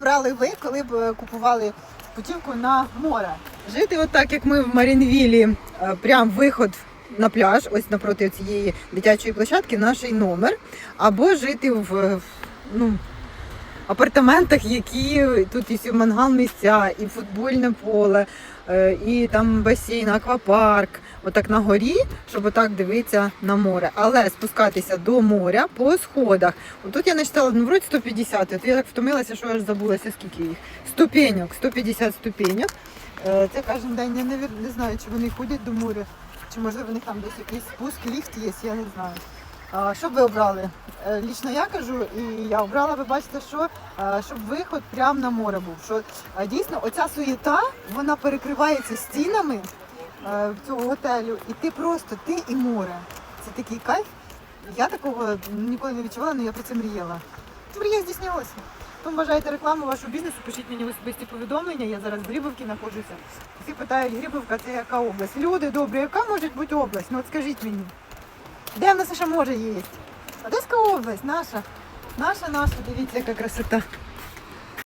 брали ви, коли б е, купували путівку на море? Жити отак, як ми в Марінвілі, е, прям виход на пляж, ось напроти цієї дитячої площадки, наш номер, або жити в ну, апартаментах, які тут і мангал місця, і футбольне поле, е, і там басейн, аквапарк, отак на горі, щоб отак дивитися на море. Але спускатися до моря по сходах. Отут я начитала, ну вроді 150, от я так втомилася, що аж забулася, скільки їх. Ступеньок, 150 ступеньок. Е, Це кожен день, я не, не знаю, чи вони ходять до моря, чи можливо в них там десь якийсь спуск, ліфт є, я не знаю. А, що б ви обрали? Е, Лічно я кажу, і я обрала, ви бачите, що е, щоб виход прямо на море був. Що е, дійсно оця суєта вона перекривається стінами цього готелю, і ти просто ти і море. Це такий кайф. Я такого ніколи не відчувала, але я про це мріяла. Мрія здійснилася. Тому бажаєте рекламу вашого бізнесу, пишіть мені особисті повідомлення. Я зараз в Грибовці знаходжуся. Всі питають, Грибовка це яка область? Люди добрі, яка може бути область? Ну от скажіть мені. Де в нас ще море є? Одеська область, наша. Наша, наша, дивіться, яка красота.